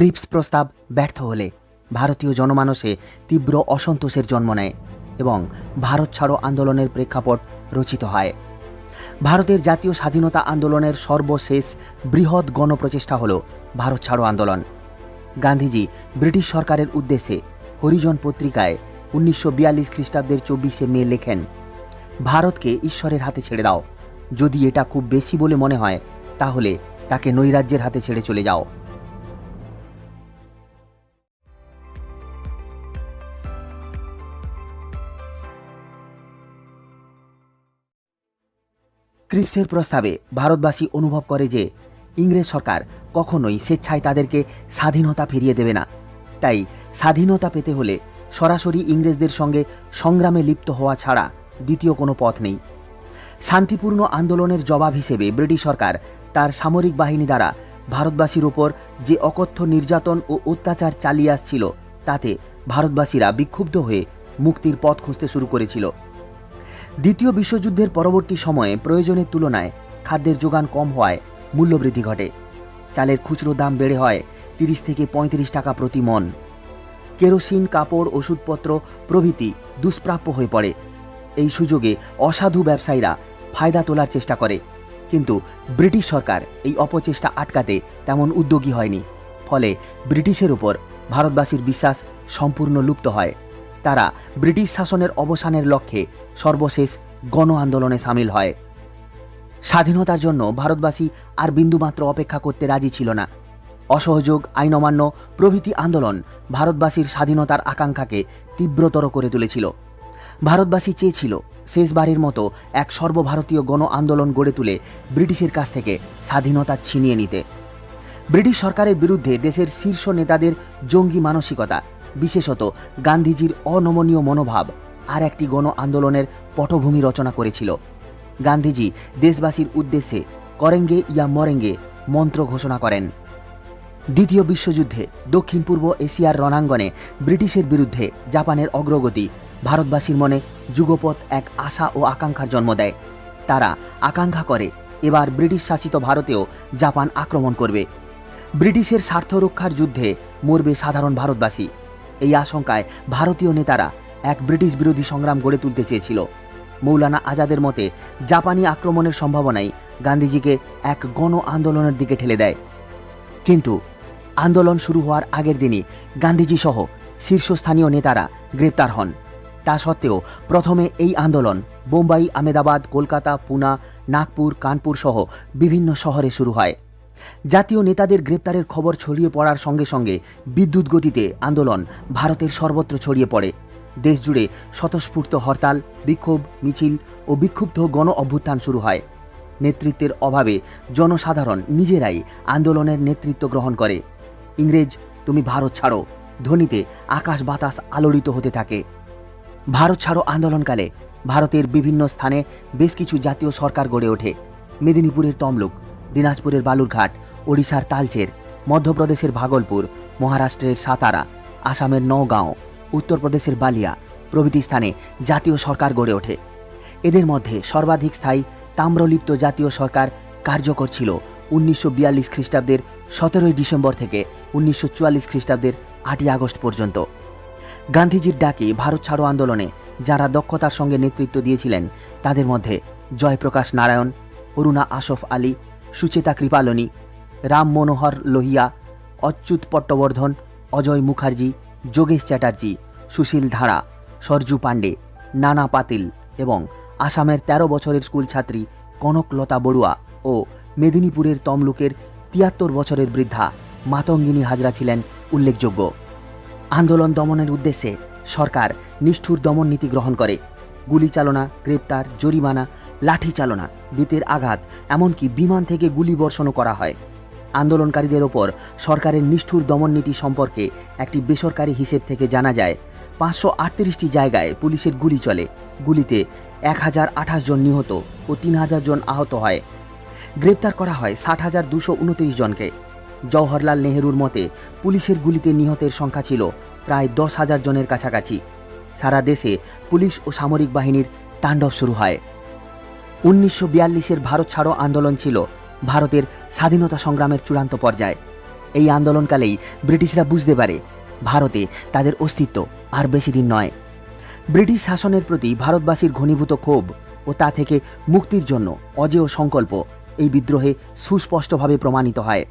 Cripps প্রস্তাব ব্যর্থ হলে ভারতীয় জনমানসে তীব্র অসন্তোষের জন্ম নেয় এবং ভারত ছাড়ো আন্দোলনের প্রেক্ষাপট রচিত হয়। ভারতের জাতীয় স্বাধীনতা আন্দোলনের সর্বশেষ বৃহৎ গণপ্রচেষ্টা হল ভারত ছাড়ো আন্দোলন। গান্ধীজি ব্রিটিশ সরকারের উদ্দেশ্যে হরিজন পত্রিকায় উনিশশো বিয়াল্লিশ খ্রিস্টাব্দের চব্বিশে মে লেখেন, ভারতকে ঈশ্বরের হাতে ছেড়ে দাও। যদি এটা খুব বেশি বলে মনে হয়, তাহলে তাকে নৈরাজ্যের হাতে ছেড়ে চলে যাও। ক্রিপসের প্রস্তাবে ভারতবাসী অনুভব করে যে ইংরেজ সরকার কখনোই স্বেচ্ছায় তাদেরকে স্বাধীনতা ফিরিয়ে দেবে না। তাই স্বাধীনতা পেতে হলে সরাসরি ইংরেজদের সঙ্গে সংগ্রামে লিপ্ত হওয়া ছাড়া দ্বিতীয় কোনো পথ নেই। শান্তিপূর্ণ আন্দোলনের জবাব হিসেবে ব্রিটিশ সরকার তার সামরিক বাহিনী দ্বারা ভারতবাসীর ওপর যে অকথ্য নির্যাতন ও অত্যাচার চালিয়ে আসছিল, তাতে ভারতবাসীরা বিক্ষুব্ধ হয়ে মুক্তির পথ খুঁজতে শুরু করেছিল। দ্বিতীয় বিশ্বযুদ্ধের পরবর্তী সময়ে প্রয়োজনের তুলনায় খাদ্যের যোগান কম হওয়ায় মূল্যবৃদ্ধি ঘটে। চালের খুচরো দাম বেড়ে হয় তিরিশ থেকে পঁয়ত্রিশ টাকা প্রতি মন। কেরোসিন, কাপড়, ওষুধপত্র প্রভৃতি দুষ্প্রাপ্য হয়ে পড়ে। এই সুযোগে অসাধু ব্যবসায়ীরা ফায়দা তোলার চেষ্টা করে। কিন্তু ব্রিটিশ সরকার এই অপচেষ্টা আটকাতে তেমন উদ্যোগী হয়নি। ফলে ব্রিটিশের উপর ভারতবাসীর বিশ্বাস সম্পূর্ণ লুপ্ত হয়। তারা ব্রিটিশ শাসনের অবসানের লক্ষ্যে সর্বশেষ গণ আন্দোলনে সামিল হয়। স্বাধীনতার জন্য ভারতবাসী আর বিন্দুমাত্র অপেক্ষা করতে রাজি ছিল না। অসহযোগ আইন অমান্য প্রভৃতি আন্দোলন ভারতবাসীর স্বাধীনতার আকাঙ্ক্ষাকে তীব্রতর করে তুলেছিল। ভারতবাসী চেয়েছিল শেষবারের মতো এক সর্বভারতীয় গণ আন্দোলন গড়ে তুলে ব্রিটিশের কাছ থেকে স্বাধীনতা ছিনিয়ে নিতে। ব্রিটিশ সরকারের বিরুদ্ধে দেশের শীর্ষ নেতাদের জঙ্গি মানসিকতা বিশেষত গান্ধীজির অনমনীয় মনোভাব আর একটি গণ আন্দোলনের পটভূমি রচনা করেছিল। গান্ধীজি দেশবাসীর উদ্দেশ্যে করেঙ্গে ইয়া মরেঙ্গে মন্ত্র ঘোষণা করেন। দ্বিতীয় বিশ্বযুদ্ধে দক্ষিণ পূর্ব এশিয়ার রণাঙ্গনে ব্রিটিশের বিরুদ্ধে জাপানের অগ্রগতি ভারতবাসীর মনে যুগপৎ এক আশা ও আকাঙ্ক্ষার জন্ম দেয়। তারা আকাঙ্ক্ষা করে এবার ব্রিটিশ শাসিত ভারতেও জাপান আক্রমণ করবে। ব্রিটিশের স্বার্থ রক্ষার যুদ্ধে মরবে সাধারণ ভারতবাসী। এই আশঙ্কায় ভারতীয় নেতারা এক ব্রিটিশ বিরোধী সংগ্রাম গড়ে তুলতে চেয়েছিল। মৌলানা আজাদের মতে, জাপানি আক্রমণের সম্ভাবনাই গান্ধীজিকে এক গণ আন্দোলনের দিকে ঠেলে দেয়। কিন্তু আন্দোলন শুরু হওয়ার আগের দিনই গান্ধীজি সহ শীর্ষস্থানীয় নেতারা গ্রেপ্তার হন। তা সত্ত্বেও প্রথমে এই আন্দোলন বোম্বাই আমেদাবাদ কলকাতা, পুনা, নাগপুর কানপুর সহ বিভিন্ন শহরে শুরু হয়। জাতীয় নেতাদের গ্রেপ্তারের খবর ছড়িয়ে পড়ার সঙ্গে সঙ্গে বিদ্যুৎ গতিতে আন্দোলন ভারতের সর্বত্র ছড়িয়ে পড়ে। দেশজুড়ে স্বতঃস্ফূর্ত হরতাল, বিক্ষোভ, মিছিল ও বিক্ষুব্ধ গণ অভ্যুত্থান শুরু হয়। নেতৃত্বের অভাবে জনসাধারণ নিজেরাই আন্দোলনের নেতৃত্ব গ্রহণ করে। ইংরেজ, তুমি ভারত ছাড়ো, ধ্বনিতে আকাশ বাতাস আলোড়িত হতে থাকে। ভারত ছাড়ো আন্দোলনকালে ভারতের বিভিন্ন স্থানে বেশ কিছু জাতীয় সরকার গড়ে ওঠে। মেদিনীপুরের তমলুক দিনাজপুরের বালুরঘাট, ওড়িশার তালচের, মধ্যপ্রদেশের ভাগলপুর, মহারাষ্ট্রের সাতারা, আসামের নওগাঁও, উত্তরপ্রদেশের বালিয়া প্রভৃতি স্থানে জাতীয় সরকার গড়ে ওঠে। এদের মধ্যে সর্বাধিক স্থায়ী তাম্রলিপ্ত জাতীয় সরকার কার্যকর ছিল উনিশশো বিয়াল্লিশ খ্রিস্টাব্দের সতেরোই ডিসেম্বর থেকে উনিশশো চুয়াল্লিশ খ্রিস্টাব্দের আটই আগস্ট পর্যন্ত। গান্ধীজির ডাকে ভারত ছাড়ো আন্দোলনে যারা দক্ষতার সঙ্গে নেতৃত্ব দিয়েছিলেন, তাদের মধ্যে জয়প্রকাশ নারায়ণ, অরুণা আশফ আলী সুচেতা কৃপালনী, রাম মনোহর লোহিয়া, অচ্যুত পট্টবর্ধন, অজয় মুখার্জি, যোগেশ চ্যাটার্জি, সুশীল ধারা সরজু পাণ্ডে, নানা পাতিল এবং আসামের ১৩ বছরের স্কুল ছাত্রী কনকলতা বড়ুয়া ও মেদিনীপুরের তমলুকের তিয়াত্তর বছরের বৃদ্ধা মাতঙ্গিনী হাজরা ছিলেন উল্লেখযোগ্য। আন্দোলন দমনের উদ্দেশ্যে সরকার নিষ্ঠুর দমন নীতি গ্রহণ করে। গুলি চালনা, গ্রেপ্তার, জরিমানা, লাঠি চালনা, বেতের আঘাত, এমনকি বিমান থেকে গুলি বর্ষণও করা হয়। আন্দোলনকারীদের ওপর সরকারের নিষ্ঠুর দমন নীতি সম্পর্কে একটি বেসরকারি হিসেব থেকে জানা যায়, পাঁচশো আটত্রিশটি জায়গায় পুলিশের গুলি চলে। গুলিতে এক হাজার আঠাশ জন নিহত ও তিন হাজার জন আহত হয়। গ্রেপ্তার করা হয় ষাট হাজার দুশো উনত্রিশ জনকে। জওহরলাল নেহেরুর মতে, পুলিশের গুলিতে নিহতের সংখ্যা ছিল প্রায় দশ হাজার জনের কাছাকাছি। সারা দেশে পুলিশ ও সামরিক বাহিনীর তাণ্ডব শুরু হয়। উনিশশো বিয়াল্লিশের ভারত ছাড়ো আন্দোলন ছিল ভারতের স্বাধীনতা সংগ্রামের চূড়ান্ত পর্যায়ে। এই আন্দোলনকালেই ব্রিটিশরা বুঝতে পারে ভারতে তাদের অস্তিত্ব আর বেশি দিন নয়। ব্রিটিশ শাসনের প্রতি ভারতবাসীর ঘনীভূত ক্ষোভ ও তা থেকে মুক্তির জন্য অজেয় সংকল্প এই বিদ্রোহে সুস্পষ্টভাবে প্রমাণিত হয়।